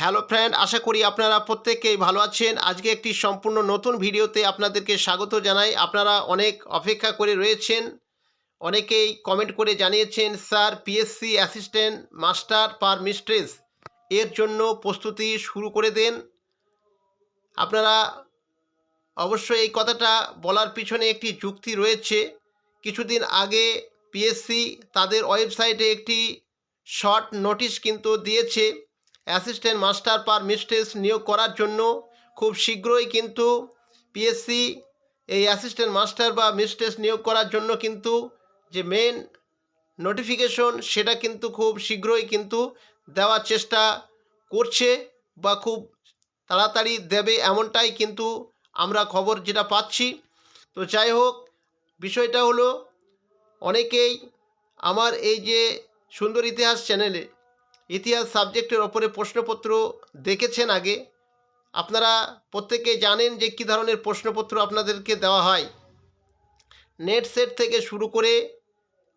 Hello friend আশা করি আপনারা প্রত্যেকেই ভালো আছেন। আজকে একটি সম্পূর্ণ নতুন ভিডিওতে আপনাদেরকে স্বাগত জানাই। আপনারা অনেক অপেক্ষা করে রয়েছেন। অনেকেই কমেন্ট করে জানিয়েছেন, স্যার পিএসসি অ্যাসিস্ট্যান্ট মাস্টার পার মিস্ট্রেস এর জন্য প্রস্তুতি শুরু করে দেন। আপনারা অবশ্যই এই কথাটা বলার পিছনে একটি যুক্তি রয়েছে। কিছুদিন আগে পিএসসি তাদের ওয়েবসাইটে একটি শর্ট নোটিশ কিন্তু দিয়েছে। অ্যাসিস্ট্যান্ট মাস্টার পার মিস্ট্রেস নিয়োগ করার জন্য খুব শীঘ্রই কিন্তু পিএসসি এই অ্যাসিস্ট্যান্ট মাস্টার বা মিস্ট্রেস নিয়োগ করার জন্য কিন্তু যে মেন নোটিফিকেশন সেটা কিন্তু খুব শীঘ্রই কিন্তু দেওয়ার চেষ্টা করছে বা খুব তাড়াতাড়ি দেবে এমনটাই কিন্তু আমরা খবর যেটা পাচ্ছি। তো যাই হোক, বিষয়টা হলো অনেকেই আমার এই যে সুন্দর ইতিহাস চ্যানেলে ইতিহাস সাবজেক্টের ওপরে প্রশ্নপত্র দেখেছেন আগে। আপনারা প্রত্যেকে জানেন যে কী ধরনের প্রশ্নপত্র আপনাদেরকে দেওয়া হয়। নেট সেট থেকে শুরু করে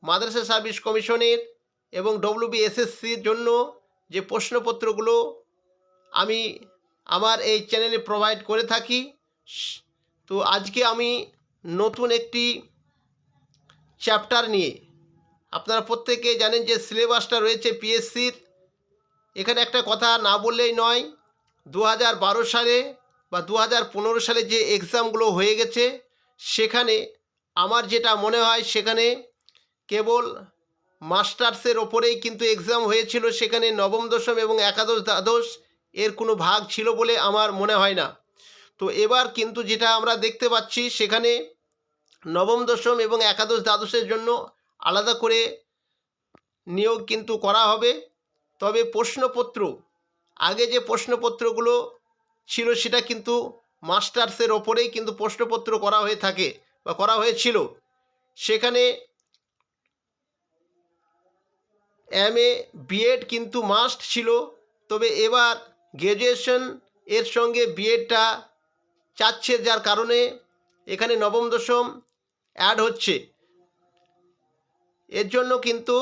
মাদ্রাসা সার্ভিস কমিশনের এবং ডব্লিউবিএসএসসির জন্য যে প্রশ্নপত্রগুলো আমি আমার এই চ্যানেলে প্রোভাইড করে থাকি, তো আজকে আমি নতুন একটি চ্যাপ্টার নিয়ে। আপনারা প্রত্যেকে জানেন যে সিলেবাসটা রয়েছে পিএসসির এখানে একটা কথা না বললেই নয় দু হাজার সালে বা দু হাজার পনেরো সালে যে এক্সামগুলো হয়ে গেছে, সেখানে আমার যেটা মনে হয় সেখানে কেবল মাস্টার্সের ওপরেই কিন্তু এক্সাম হয়েছিল, সেখানে নবম দশম এবং একাদশ দ্বাদশ এর কোনো ভাগ ছিল বলে আমার মনে হয় না। তো এবার কিন্তু যেটা আমরা দেখতে পাচ্ছি, সেখানে নবম দশম এবং একাদশ দ্বাদশের জন্য আলাদা করে নিয়োগ কিন্তু করা হবে। তবে প্রশ্নপত্র, আগে যে প্রশ্নপত্রগুলো ছিল সেটা কিন্তু মাস্টার্সের ওপরেই কিন্তু প্রশ্নপত্র করা হয়ে থাকে বা করা হয়েছিল। সেখানে এম এ বিএড কিন্তু মাস্ট ছিল, তবে এবার গ্র্যাজুয়েশন এর সঙ্গে বিএডটা চাচ্ছে যার কারণে এখানে নবম দশম অ্যাড হচ্ছে। এর জন্য কিন্তু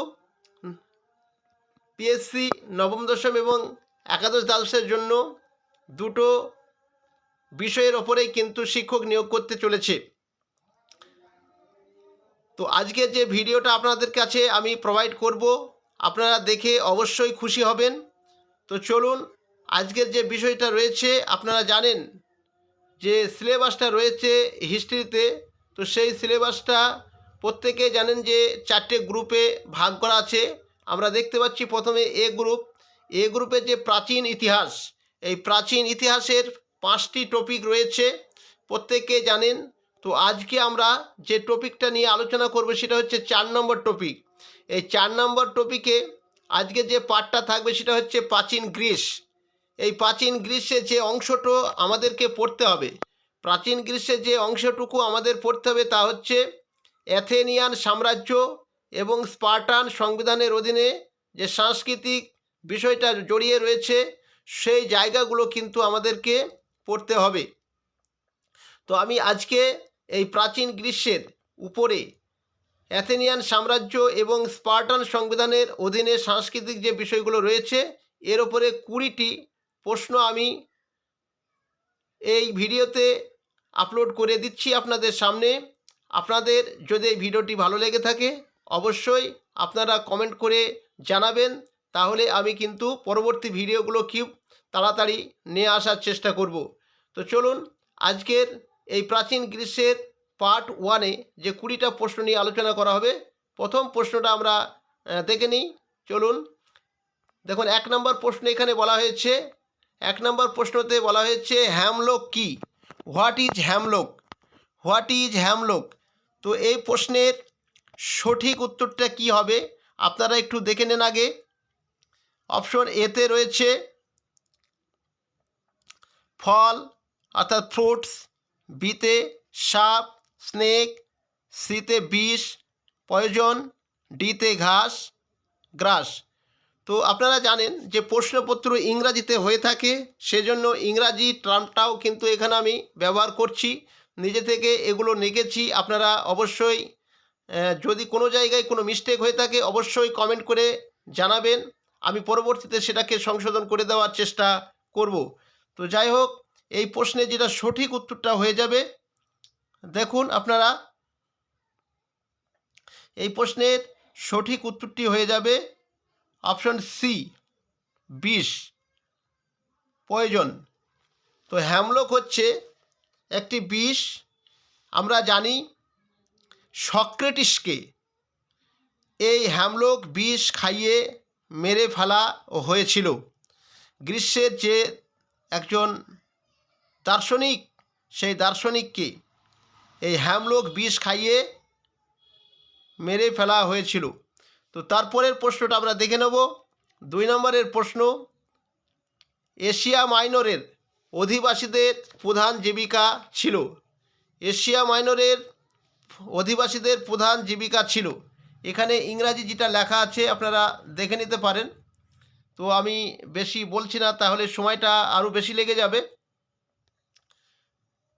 পিএসসি নবম দশম এবং একাদশ দ্বাদশের জন্য দুটো বিষয়ের ওপরেই কিন্তু শিক্ষক নিয়োগ করতে চলেছে। তো আজকের যে ভিডিওটা আপনাদের কাছে আমি প্রোভাইড করব, আপনারা দেখে অবশ্যই খুশি হবেন। তো চলুন, আজকের যে বিষয়টা রয়েছে, আপনারা জানেন যে সিলেবাসটা রয়েছে হিস্ট্রিতে। তো সেই সিলেবাসটা প্রত্যেকে জানেন যে চারটে গ্রুপে ভাগ করা আছে। আমরা দেখতে পাচ্ছি প্রথমে এ গ্রুপ। এ গ্রুপের যে প্রাচীন ইতিহাস, এই প্রাচীন ইতিহাসের পাঁচটি টপিক রয়েছে। প্রত্যেকে জানেন। তো আজকে আমরা যে টপিকটা নিয়ে আলোচনা করব সেটা হচ্ছে চার নম্বর টপিক এই চার নম্বর টপিকে আজকে যে পাঠটা থাকবে সেটা হচ্ছে প্রাচীন গ্রিস। এই প্রাচীন গ্রীষ্মের যে অংশটা আমাদেরকে পড়তে হবে। প্রাচীন গ্রীষ্মের যে অংশটুকু আমাদের পড়তে হবে তা হচ্ছে অ্যাথেনিয়ান সাম্রাজ্য এবং স্পার্টান সংবিধানের অধীনে যে সাংস্কৃতিক বিষয়টা জড়িয়ে রয়েছে, সেই জায়গাগুলো কিন্তু আমাদেরকে পড়তে হবে। তো আমি আজকে এই প্রাচীন গ্রীষ্মের উপরে অ্যাথেনিয়ান সাম্রাজ্য এবং স্পার্টান সংবিধানের অধীনে সাংস্কৃতিক যে বিষয়গুলো রয়েছে, এর ওপরে কুড়িটি প্রশ্ন আমি এই ভিডিওতে আপলোড করে দিচ্ছি আপনাদের সামনে। আপনাদের যদি এই ভিডিওটি ভালো লেগে থাকে অবশ্যই আপনারা কমেন্ট করে জানাবেন। তাহলে আমি কিন্তু পরবর্তী ভিডিওগুলো খুব তাড়াতাড়ি নিয়ে আসার চেষ্টা করব। তো চলুন, আজকের এই প্রাচীন গ্রীষ্মের পার্ট ওয়ানে যে কুড়িটা প্রশ্ন নিয়ে আলোচনা করা হবে, প্রথম প্রশ্নটা আমরা দেখে নিই। চলুন, দেখুন, এক নম্বর প্রশ্ন এখানে বলা হয়েছে, এক নম্বর প্রশ্নতে বলা হয়েছে, হ্যামলোক কি? What is hemlock what is hemlock তো এই প্রশ্নের সঠিক উত্তরটা কি হবে? আপনারা একটু দেখে নেন আগে। অপশন এতে রয়েছে ফল, অর্থাৎ ফ্রুটস বিতে সাপ স্নেক সিতে বিষ পয়জন ডিতে ঘাস, গ্রাস। তো আপনারা জানেন যে প্রশ্নপত্র ইংরাজিতে হয়ে থাকে, সেজন্য ইংরাজি টার্মটাও কিন্তু এখানে আমি ব্যবহার করছি। নিজে থেকে এগুলো লিখেছি, আপনারা অবশ্যই যদি কোনো জায়গায় কোনো মিস্টেক হয়ে থাকে, অবশ্যই কমেন্ট করে জানাবেন। আমি পরবর্তীতে সেটাকে সংশোধন করে দেওয়ার চেষ্টা করব। তো যাই হোক, এই প্রশ্নে যেটা সঠিক উত্তরটা হয়ে যাবে। দেখুন আপনারা, এই প্রশ্নের সঠিক উত্তরটি হয়ে যাবে। অপশন সি বিষ প্রয়োজন তো হ্যামলক হচ্ছে একটি বিষ। আমরা জানি সক্রেটিসকে এই হ্যামলক বিষ খাইয়ে মেরে ফেলা হয়েছিল। গ্রীষ্মের যে একজন দার্শনিক, সেই দার্শনিককে এই হ্যামলক বিষ খাইয়ে মেরে ফেলা হয়েছিল। তো তারপরের প্রশ্নটা আমরা দেখে নেব। দুই নম্বরের প্রশ্ন, এশিয়া মাইনরের অধিবাসীদের প্রধান জীবিকা ছিল। এশিয়া মাইনরের অধিবাসীদের প্রধান জীবিকা ছিল। এখানে ইংরাজি যেটা লেখা আছে, আপনারা দেখে নিতে পারেন। তো আমি বেশি বলছি না, তাহলে সময়টা আরও বেশি লেগে যাবে।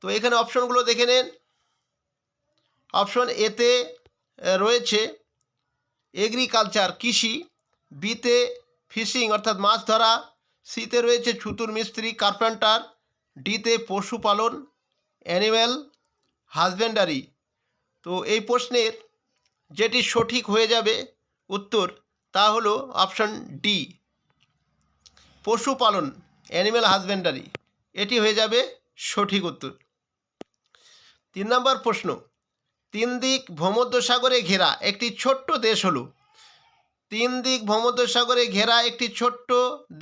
তো এখানে অপশনগুলো দেখে নেন। অপশন এতে রয়েছে, এগ্রিকালচার, কৃষি বিতে ফিশিং, অর্থাৎ মাছ ধরা সিতে রয়েছে ছুতুর মিস্ত্রি, কার্পেন্টার ডিতে পশুপালন, অ্যানিম্যাল হাজবেন্ডারি তো এই প্রশ্নের যেটি সঠিক হয়ে যাবে উত্তর তা হলো অপশন ডি পশুপালন অ্যানিম্যাল হাজবেন্ডারি এটি হয়ে যাবে সঠিক উত্তর। তিন নম্বর প্রশ্ন, তিন দিক ভূমধ্যসাগরে ঘেরা একটি ছোট্ট দেশ হলো। তিন দিক ভূমধ্যসাগরে ঘেরা একটি ছোট্ট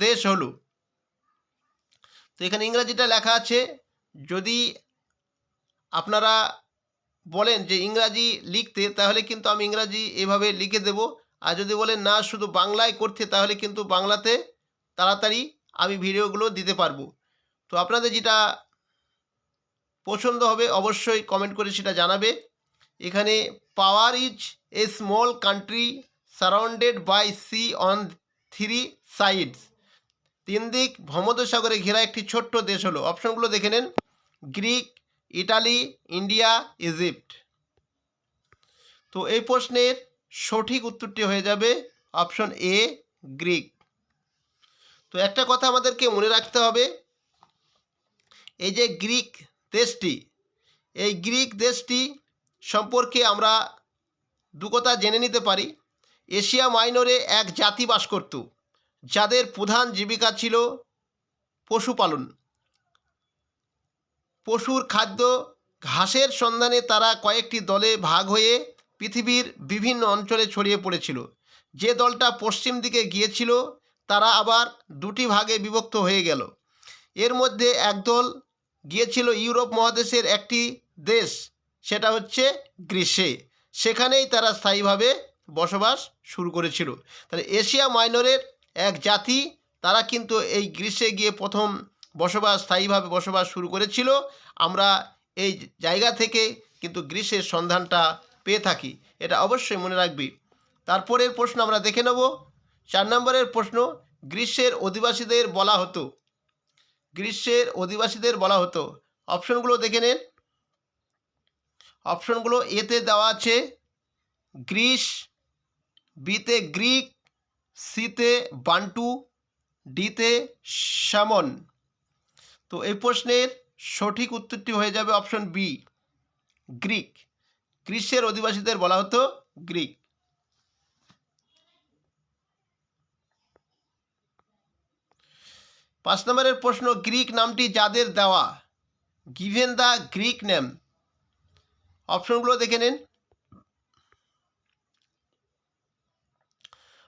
দেশ হলো। তো এখানে ইংরাজিটা লেখা আছে, যদি আপনারা বলেন যে ইংরাজি লিখতে, তাহলে কিন্তু আমি ইংরাজি এভাবে লিখে দেব। আর যদি বলেন না, শুধু বাংলায় করতে, তাহলে কিন্তু বাংলাতে তাড়াতাড়ি আমি ভিডিওগুলো দিতে পারব। তো আপনাদের যেটা পছন্দ হবে, অবশ্যই কমেন্ট করে সেটা জানাবে। এখানে power is a small country surrounded by sea on three sides তিন দিক ভূমধ্যসাগরে ঘেরা একটি ছোট্ট দেশ হলো। অপশনগুলো দেখে নেন। Greek Italy, India, Egypt. তো এই প্রশ্নের সঠিক উত্তরটি হয়ে যাবে অপশন এ, গ্রিক। তো একটা কথা আমাদেরকে মনে রাখতে হবে, এই যে গ্রিক দেশটি, এই গ্রিক দেশটি সম্পর্কে আমরা দু কথা জেনে নিতে পারি। এশিয়া মাইনরে এক জাতি বাস করত, যাদের প্রধান জীবিকা ছিল পশুপালন। পশুর খাদ্য, ঘাসের সন্ধানে তারা কয়েকটি দলে ভাগ হয়ে পৃথিবীর বিভিন্ন অঞ্চলে ছড়িয়ে পড়েছিল। যে দলটা পশ্চিম দিকে গিয়েছিল, তারা আবার দুটি ভাগে বিভক্ত হয়ে গেল। এর মধ্যে একদল গিয়েছিল ইউরোপ মহাদেশের একটি দেশ, সেটা হচ্ছে গ্রীষ্মে সেখানেই তারা স্থায়ীভাবে বসবাস শুরু করেছিল। তাহলে এশিয়া মাইনরের এক জাতি, তারা কিন্তু এই গ্রীষ্মে গিয়ে প্রথম বসবাস, স্থায়ীভাবে বসবাস শুরু করেছিল। আমরা এই জায়গা থেকে কিন্তু গ্রীষ্মের সন্ধানটা পেয়ে থাকি, এটা অবশ্যই মনে রাখবি। তারপরের প্রশ্ন আমরা দেখে নেব। চার নম্বরের প্রশ্ন, গ্রীষ্মের অধিবাসীদের বলা হতো। গ্রীষ্মের অধিবাসীদের বলা হতো। অপশনগুলো দেখে নেন। অপশনগুলো এতে দেওয়া আছে, গ্রিস, বিতে গ্রিক, সিতে বান্টু, ডিতে শ্যামন। তো এই প্রশ্নের সঠিক উত্তরটি হয়ে যাবে অপশন বি, গ্রিক। গ্রীষ্মের অধিবাসীদের বলা হতো গ্রিক। পাঁচ নম্বরের প্রশ্ন, গ্রিক নামটি যাদের দেওয়া? Given the Greek name. অপশনগুলো দেখে নিন।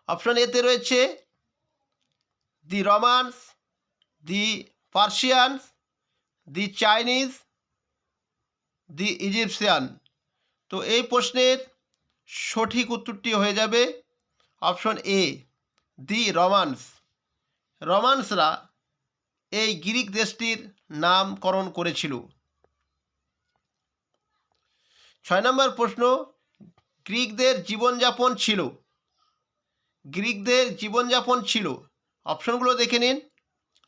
অপশন এতে রয়েছে, the Romans, the Persians the Chinese, the Egyptian তো এই প্রশ্নের সঠিক উত্তরটি হয়ে যাবে অপশন এ, দি রোমান্স। রোমান্সরা এই গ্রিক দেশটির নামকরণ করেছিল। ছয় নম্বর প্রশ্ন, গ্রিকদের জীবনযাপন ছিল। গ্রিকদের জীবনযাপন ছিল। অপশনগুলো দেখে নিন।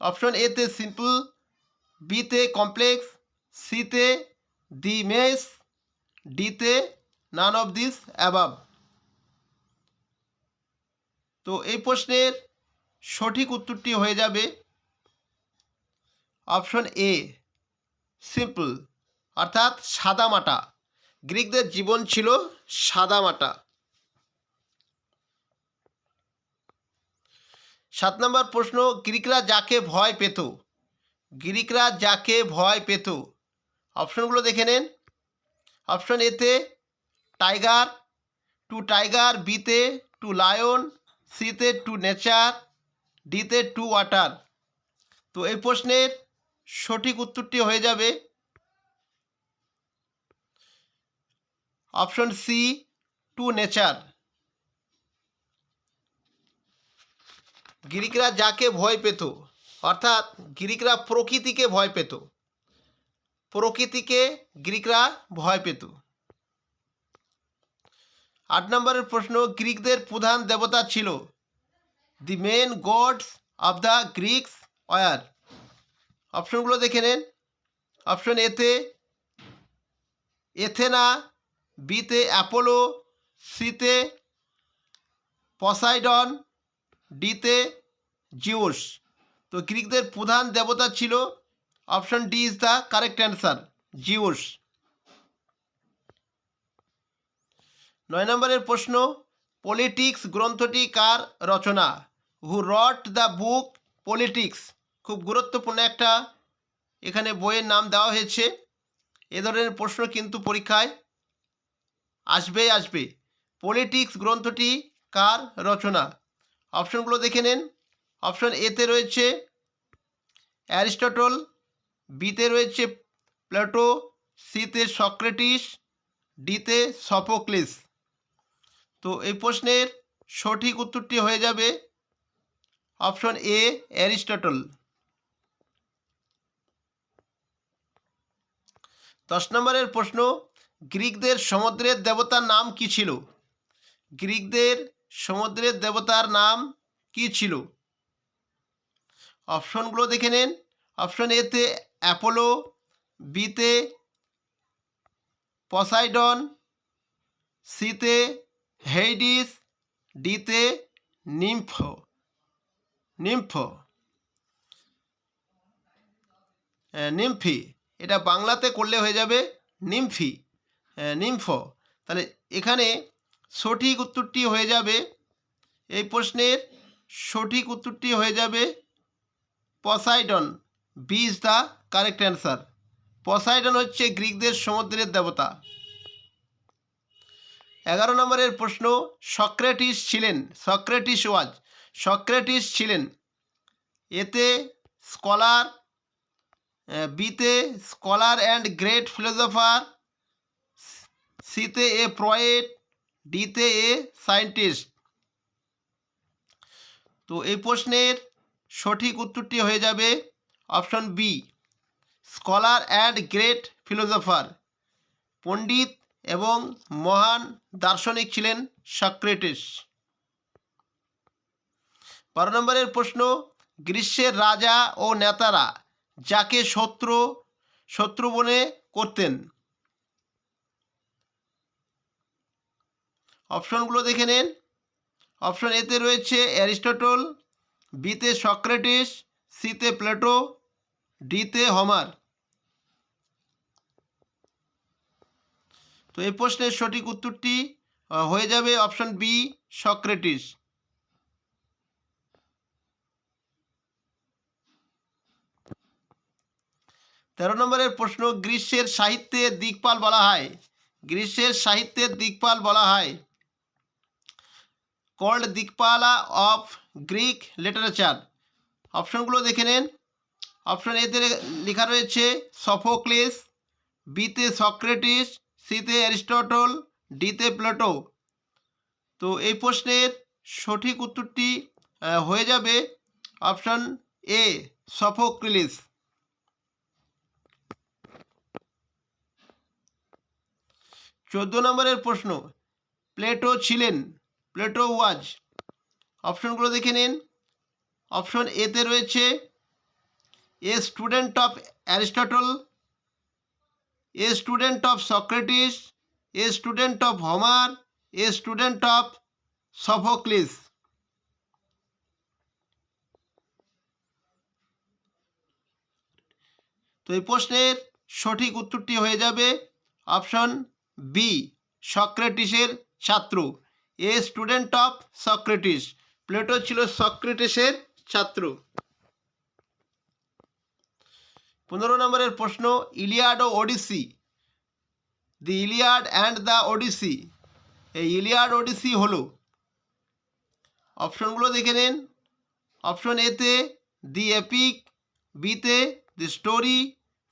অপশন এতে সিম্পল বিতে কমপ্লেক্স সিতে দি মেস ডিতে নান অফ দিস অ্যাবাব তো এই প্রশ্নের সঠিক উত্তরটি হয়ে যাবে অপশন এ সিম্পল অর্থাৎ সাদামাটা গ্রিকদের জীবন ছিল সাদামাটা সাত নম্বর প্রশ্ন, গ্রিকরা যাকে ভয় পেত? গ্রিকরা যাকে ভয় পেত? অপশনগুলো দেখে নেন। অপশন এতে টাইগার টু টাইগার বিতে টু লায়ন সিতে টু নেচার ডিতে টু ওয়াটার তো এই প্রশ্নের সঠিক উত্তরটি হয়ে যাবে। অপশন সি টু নেচার গ্রিকরা যাকে ভয় পেত, অর্থাৎ গ্রিকরা প্রকৃতিকে ভয় পেত, প্রকৃতিকে গ্রিকরা ভয় পেত। আট নম্বরের প্রশ্ন, গ্রিকদের প্রধান দেবতা ছিল the main gods of the Greeks were অপশনগুলো দেখে নেন। অপশন এতে এথেনা বিতে অ্যাপোলো সিতে পসাইডন ডিতে জিউস তো গ্রিকদের প্রধান দেবতা ছিল option D is the correct answer Zeus নয় নম্বরের প্রশ্ন, পলিটিক্স গ্রন্থটি কার রচনা? Who wrote the book Politics খুব গুরুত্বপূর্ণ একটা এখানে বইয়ের নাম দেওয়া হয়েছে। এ ধরনের প্রশ্ন কিন্তু পরীক্ষায় আসবেই আসবে। পলিটিক্স গ্রন্থটি কার রচনা? অপশনগুলো দেখে নেন। অপশন এতে রয়েছে অ্যারিস্টটল বিতে রয়েছে প্লেটো সিতে সক্রেটিস ডিতে সফোক্লিস। তো এই প্রশ্নের সঠিক উত্তরটি হয়ে যাবে অপশন এ অ্যারিস্টটল। দশ নম্বরের প্রশ্ন, গ্রিকদের সমুদ্রের দেবতার নাম কি ছিল? গ্রিকদের সমুদ্রের দেবতার নাম কি ছিল? অপশনগুলো দেখে নেন। অপশন এতে অ্যাপোলো বিতে পসাইডন সিতে হেইডিস ডিতে নিম্ফ। নিম্ফ। নিমফি। এটা বাংলাতে করলে হয়ে যাবে নিমফি। নিম্ফ। তাহলে এখানে সঠিক উত্তরটি হয়ে যাবে এই প্রশ্নের সঠিক উত্তরটি হয়ে যাবে Poseidon B is the correct answer Poseidon হচ্ছে গ্রিকদের সমুদ্রের দেবতা। এগারো নম্বরের প্রশ্ন, সক্রেটিস ছিলেন, সক্রেটিস ওয়াজ, সক্রেটিস ছিলেন। এতে স্কলার বিতে স্কলার অ্যান্ড গ্রেট ফিলোসফার সিতে এ প্রয়েট ডিতে এ সায়েন্টিস্ট তো এই প্রশ্নের সঠিক উত্তরটি হয়ে যাবে option B scholar and great philosopher পণ্ডিত এবং মহান দার্শনিক ছিলেন সক্রেটিস। বারো নম্বরের প্রশ্ন, গ্রীষ্মের রাজা ও নেতারা যাকে শত্রু শত্রু বনে করতেন? অপশনগুলো দেখে নিন। অপশন এতে রয়েছে অ্যারিস্টটল, বিতে সক্রেটিস, সিতে প্লেটো, ডিতে হমার। তো এই প্রশ্নের সঠিক উত্তরটি হয়ে যাবে অপশন বি, সক্রেটিস। তেরো নম্বরের প্রশ্ন, গ্রীষ্মের সাহিত্যের দিকপাল বলা হয়। গ্রীষ্মের সাহিত্যের দিকপাল বলা হয়। Called dikpala of Greek literature. অপশনগুলো দেখে নেন। অপশন এতে লেখা রয়েছে সফোক্লিস, বিতে সক্রেটিস, সিতে অ্যারিস্টটল, ডিতে প্লেটো। তো এই প্রশ্নের সঠিক উত্তরটি হয়ে যাবে অপশন এ, সফোক্লিস। চোদ্দ নম্বরের প্রশ্ন, প্লেটো ছিলেন প্লেটো ওয়াজ অপশনগুলো দেখে নিন। অপশন এতে রয়েছে a student of Aristotle a student of Socrates a student of Homer a student of Sophocles তো এই প্রশ্নের সঠিক উত্তরটি হয়ে যাবে অপশন বি সক্রেটিসের ছাত্র। A student of Socrates Plato ছিল সক্রেটিসের ছাত্র। পনেরো নম্বরের প্রশ্ন, Iliad O Odyssey. The Iliad and the Odyssey এই ইলিয়াড, ওডিসি হলো। অপশনগুলো দেখে নিন। অপশন এতে দি এপিক বিতে দি স্টোরি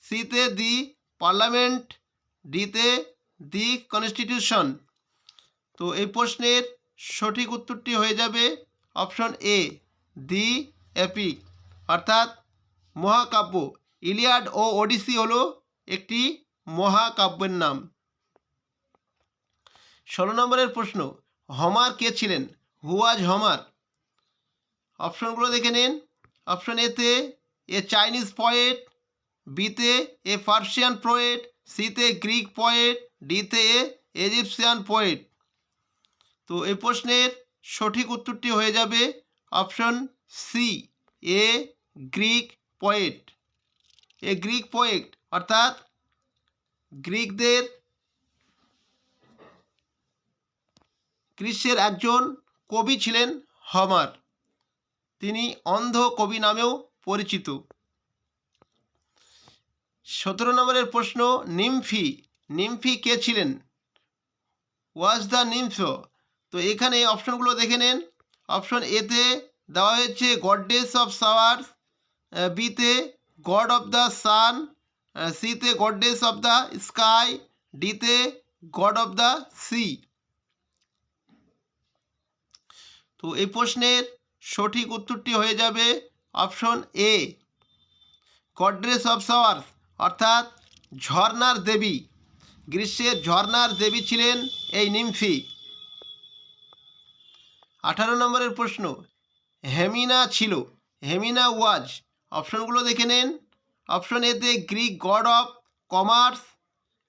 সিতে দি পার্লামেন্ট ডিতে দি কনস্টিটিউশন তো এই প্রশ্নের সঠিক উত্তরটি হয়ে যাবে অপশন এ দি এপিক অর্থাৎ মহাকাব্য। ইলিয়াড ও ওডিসি হলো একটি মহাকাব্যের নাম। ষোলো নম্বরের প্রশ্ন, হমার কে ছিলেন? হুয়াজ হমার অপশনগুলো দেখে নিন। অপশন এতে এ চাইনিজ পয়েট বিতে এ পার্সিয়ান পোয়েট সিতে গ্রিক পয়েট ডিতে এ ইজিপসিয়ান পোয়েট তো এই প্রশ্নের সঠিক উত্তরটি হয়ে যাবে option C a Greek poet a Greek poet অর্থাৎ গ্রিকদের গ্রীষ্মের একজন কবি ছিলেন হমার তিনি অন্ধ কবি নামেও পরিচিত। সতেরো নম্বরের প্রশ্ন, নিমফি। নিমফি কে ছিলেন? ওয়াজ দ্য নিমফ তো এখানে অপশনগুলো দেখে নেন। অপশন এতে দেওয়া হয়েছে গডডেস অফ সাওয়ার্স বিতে গড অফ দ্য সান সিতে গডডেস অফ দ্য স্কাই ডিতে গড অফ দ্য সি তো এই প্রশ্নের সঠিক উত্তরটি হয়ে যাবে অপশন এ গডরেস অফ সাওয়ার্স অর্থাৎ ঝর্নার দেবী। গ্রীষ্মের ঝর্নার দেবী ছিলেন এই নিমফি। আঠারো নম্বরের প্রশ্ন, হেমিনা ছিল। হেমিনা ওয়াজ। অপশনগুলো দেখে নেন। অপশন এতে Greek god of commerce,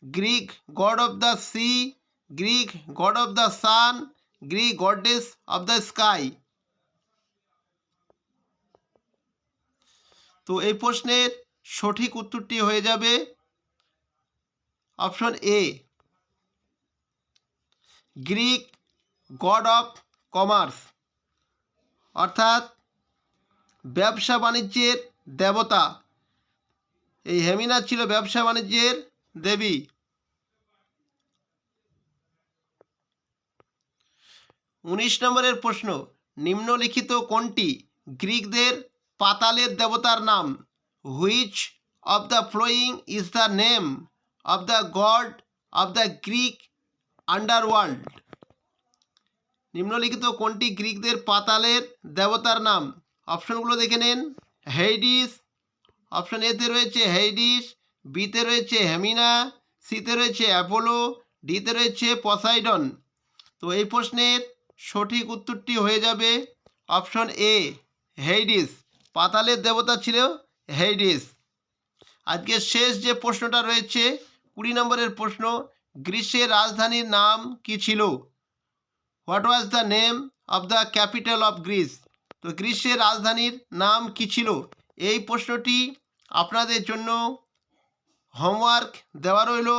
Greek god of the sea, Greek god of the sun, Greek goddess of the sky. তো এই প্রশ্নের সঠিক উত্তরটি হয়ে যাবে option A. Greek god of commerce, অর্থাৎ ব্যবসা বাণিজ্যের দেবতা। এই হেমিনা ছিল ব্যবসা বাণিজ্যের দেবী। উনিশ নম্বরের প্রশ্ন, নিম্নলিখিত কোনটি গ্রিকদের পাতালের দেবতার নাম? Which of the following is the name of the god of the Greek underworld. নিম্নলিখিত কোনটি গ্রিকদের পাতালের দেবতার নাম? অপশনগুলো দেখে নিন। হেইডিস, অপশন এতে রয়েছে হেইডিস, বিতে রয়েছে হেমিনা, সিতে রয়েছে অ্যাপোলো, ডিতে রয়েছে পসাইডন। তো এই প্রশ্নের সঠিক উত্তরটি হয়ে যাবে অপশন এ, হেইডিস। পাতালের দেবতা ছিল হেইডিস। আজকের শেষ যে প্রশ্নটা রয়েছে, কুড়ি নম্বরের প্রশ্ন, গ্রীষ্মের রাজধানীর নাম কি ছিল? What was the name of the capital of Greece তো গ্রীষ্মের রাজধানীর নাম কি ছিল? এই প্রশ্নটি আপনাদের জন্য হোমওয়ার্ক দেওয়া রইল।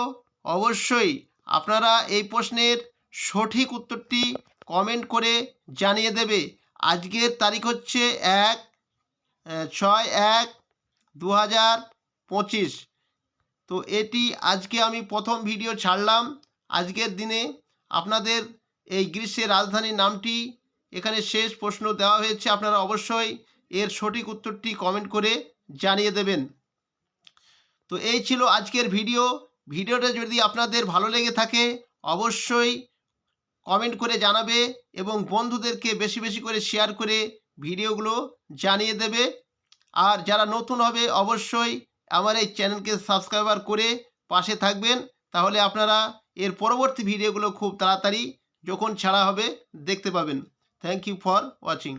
অবশ্যই আপনারা এই প্রশ্নের সঠিক উত্তরটি কমেন্ট করে জানিয়ে দেবে। আজকের তারিখ হচ্ছে এক ছয় এক দু হাজার পঁচিশ। তো এটি আজকে আমি প্রথম ভিডিও ছাড়লাম। আজকের দিনে আপনাদের এই গ্রীষ্মের রাজধানীর নামটি এখানে শেষ প্রশ্ন দেওয়া হয়েছে। আপনারা অবশ্যই এর সঠিক উত্তরটি কমেন্ট করে জানিয়ে দেবেন। তো এই ছিল আজকের ভিডিও ভিডিওটা যদি আপনাদের ভালো লেগে থাকে, অবশ্যই কমেন্ট করে জানাবে এবং বন্ধুদেরকে বেশি বেশি করে শেয়ার করে ভিডিওগুলো জানিয়ে দেবে। আর যারা নতুন হবে, অবশ্যই আমার এই চ্যানেলকে সাবস্ক্রাইবার করে পাশে থাকবেন। তাহলে আপনারা এর পরবর্তী ভিডিওগুলো খুব তাড়াতাড়ি যখন ছাড়া হবে দেখতে পাবেন। Thank you for watching